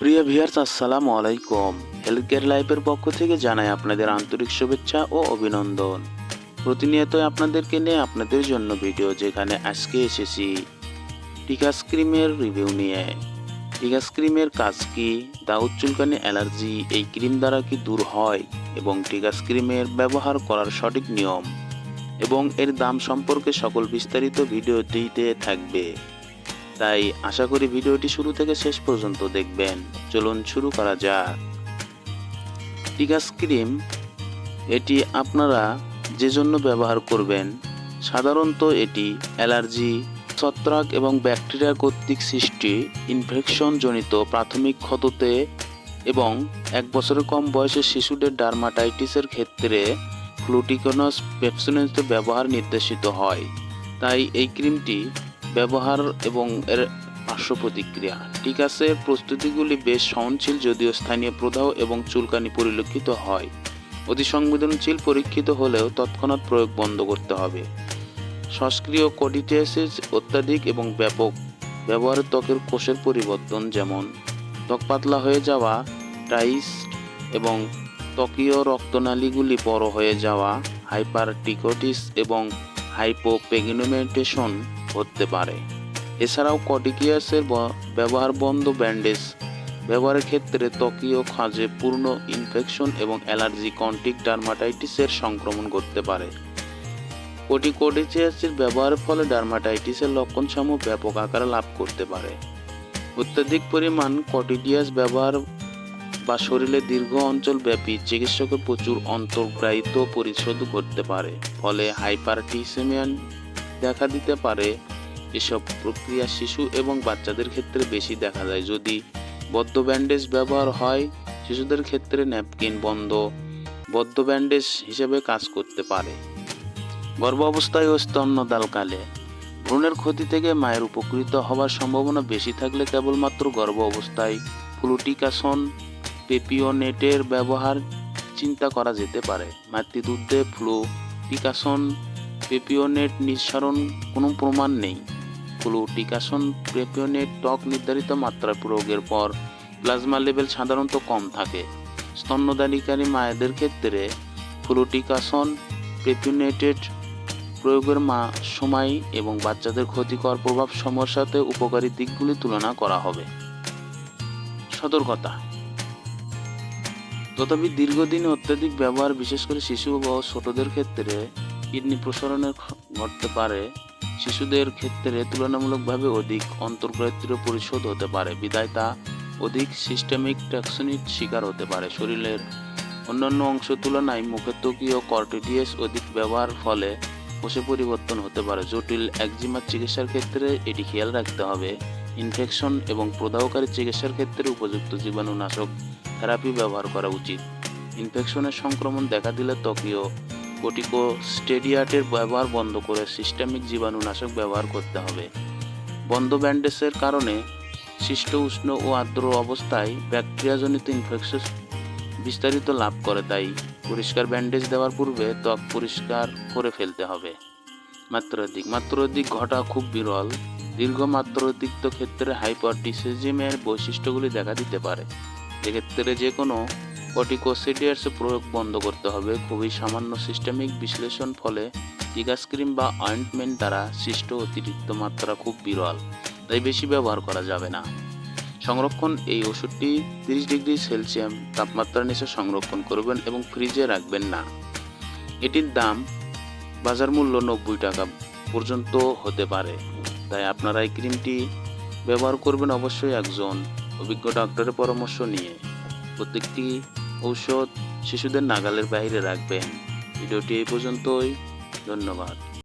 প্রিয় ভিয়ার্স আসসালামু আলাইকুম। হেলথ কেয়ার লাইফের পক্ষ থেকে জানাই আপনাদের আন্তরিক শুভেচ্ছা ও অভিনন্দন। প্রতিনিয়ত আপনাদেরকে নিয়ে আপনাদের জন্য ভিডিও যেখানে আজকে এসেছি টিকাস ক্রিমের রিভিউ নিয়ে। টিকাস ক্রিমের কাজ কি? দাউদ চুলকানি অ্যালার্জি, এই ক্রিম দ্বারা কি দূর হয়? এবং টিকাস ক্রিমের ব্যবহার করার সঠিক নিয়ম? এবং এর দাম সম্পর্কে সকল বিস্তারিত ভিডিওটিতে থাকবে। তাই আশা করি ভিডিওটি শুরু থেকে শেষ পর্যন্ত দেখবেন। চলুন শুরু করা যাক। টিকাস ক্রিম এটি আপনারা যে জন্য ব্যবহার করবেন, সাধারণত এটি অ্যালার্জি, ছত্রাক এবং ব্যাকটেরিয়া কর্তৃক সৃষ্টি, ইনফেকশন জনিত প্রাথমিক ক্ষততে এবং এক বছরের কম বয়সের শিশুদের ডার্মাটাইটিসের ক্ষেত্রে ফ্লুটিকোনাস পেপসোনেন্স ব্যবহার নির্দেশিত হয়। তাই এই ক্রিমটি ব্যবহার এবং এর পার্শ্ব প্রতিক্রিয়া। টিকাসের প্রস্তুতিগুলি বেশ সহনশীল যদিও স্থানীয় প্রদাহ এবং চুলকানি পরিলক্ষিত হয়। অতি সংবেদনশীল পরীক্ষিত হলেও তৎক্ষণাৎ প্রয়োগ বন্ধ করতে হবে। সক্রিয় কোডিটেসিস অত্যাধিক এবং ব্যাপক। ব্যবহারের ত্বকের কোষের পরিবর্তন যেমন ত্বক পাতলা হয়ে যাওয়া, টাইস এবং ত্বকীয় রক্তনালীগুলি বড় হয়ে যাওয়া, হাইপারটিকোটিস এবং হাইপোপেগমেন্টেশন হতে পারে। এছাড়াও কটিকিয়াসের ব্যবহার বন্ধ ব্যান্ডেজ ব্যবহারের ক্ষেত্রে ত্বকীয় খাঁজে পূর্ণ ইনফেকশন এবং অ্যালার্জি কন্টিক ডার্মাটাইটিসের সংক্রমণ করতে পারে। কোটিকোডিচিয়াসের ব্যবহারের ফলে ডার্মাটাইটিসের লক্ষণসমূহ ব্যাপক আকারে লাভ করতে পারে। অত্যাধিক পরিমাণ কটিডিয়াস ব্যবহার বা শরীরে দীর্ঘ অঞ্চল ব্যাপী চিকিৎসকের প্রচুর অন্তর্গ্রাহিত পরিশোধ করতে পারে, ফলে হাইপারটিসেমিয়ান দেখা দিতে পারে, এসব প্রক্রিয়া শিশু এবং বাচ্চাদের ক্ষেত্রে বেশি দেখা যায়। যদি বদ্ধ ব্যান্ডেজ ব্যবহার হয়, শিশুদের ক্ষেত্রে ন্যাপকিন বন্ধ, বদ্ধ ব্যান্ডেজ হিসেবে কাজ করতে পারে। গর্ভ অবস্থায় ও স্তন্যদালকালে ভ্রূণের ক্ষতি থেকে মায়ের উপকৃত হওয়ার সম্ভাবনা বেশি থাকলে কেবলমাত্র গর্ভ অবস্থায় ফ্লুটিকাসন, পেপিওনেটের ব্যবহার চিন্তা করা যেতে পারে। মাতৃদুগ্ধে ফ্লু টিকাসন পেপিওনেট নিঃসরণ কোনো প্রমাণ নেই। ফ্লুটিকাসন পেপিওনেট টক নির্ধারিত মাত্রায় প্রয়োগের পর প্লাজমা লেভেল সাধারণত কম থাকে। স্তন্যদানিকারী মায়েদের ক্ষেত্রে ফ্লুটিকাসন পেপিওনেটেড প্রয়োগের মা, সময় এবং বাচ্চাদের ক্ষতিকর প্রভাব সময়ের সাথে উপকারী দিকগুলি তুলনা করা হবে। সতর্কতা। তথাপি দীর্ঘদিনে অত্যাধিক ব্যবহার, বিশেষ করে শিশু ও ছোটদের ক্ষেত্রে কিডনি প্রসারণের ঘটতে পারে, শিশুদের ক্ষেত্রে তুলনামূলকভাবে অধিক অন্তর্গ্রাহীয় পরিশোধ হতে পারে। বিদায় তা অধিক সিস্টেমিক ট্যাক্সনির শিকার হতে পারে। শরীরের অন্যান্য অংশ তুলনায় মুখের ত্বকীয় কর্টিডিয়াস অধিক ব্যবহার ফলে কোষে পরিবর্তন হতে পারে। জটিল একজিমার চিকিৎসার ক্ষেত্রে এটি খেয়াল রাখতে হবে। ইনফেকশন এবং প্রদাহকারী চিকিৎসার ক্ষেত্রে উপযুক্ত জীবাণুনাশক থেরাপি ব্যবহার করা উচিত। ইনফেকশনের সংক্রমণ দেখা দিলে ত্বকীয় কোটিকো স্টেডিয়াটের ব্যবহার বন্ধ করে সিস্টেমিক জীবাণুনাশক ব্যবহার করতে হবে। বন্ধ ব্যান্ডেজের কারণে সৃষ্ট উষ্ণ ও আর্দ্র অবস্থায় ব্যাকটেরিয়াজনিত ইনফেকশন বিস্তারিত লাভ করে, তাই পরিষ্কার ব্যান্ডেজ দেওয়ার পূর্বে ত্বক পরিষ্কার করে ফেলতে হবে। মাত্রাধিক মাত্রাধিক ঘটা খুব বিরল, দীর্ঘ মাত্রাতিরিক্ত ক্ষেত্রে হাইপারটিসিজিমের বৈশিষ্ট্যগুলি দেখা দিতে পারে। এক্ষেত্রে যে কোনো কর্টিকোসিডিয়ার্স প্রয়োগ বন্ধ করতে হবে। খুবই সামান্য সিস্টেমিক বিশ্লেষণ ফলে টিকা ক্রিম বা অয়েন্টমেন্ট দ্বারা সৃষ্ট অতিরিক্ত মাত্রা খুব বিরল, তাই বেশি ব্যবহার করা যাবে না। সংরক্ষণ, এই ওষুধটি তিরিশ ডিগ্রি সেলসিয়াম তাপমাত্রার নিচে সংরক্ষণ করবেন এবং ফ্রিজে রাখবেন না। এটির দাম বাজার মূল্য নব্বই টাকা পর্যন্ত হতে পারে, তাই আপনারা এই ক্রিমটি ব্যবহার করবেন অবশ্যই একজন অভিজ্ঞ ডক্টরের পরামর্শ নিয়ে। প্রত্যেকটি ঔষধ শিশুদের নাগালের বাইরে রাখবেন। ভিডিওটি এই পর্যন্তই। ধন্যবাদ।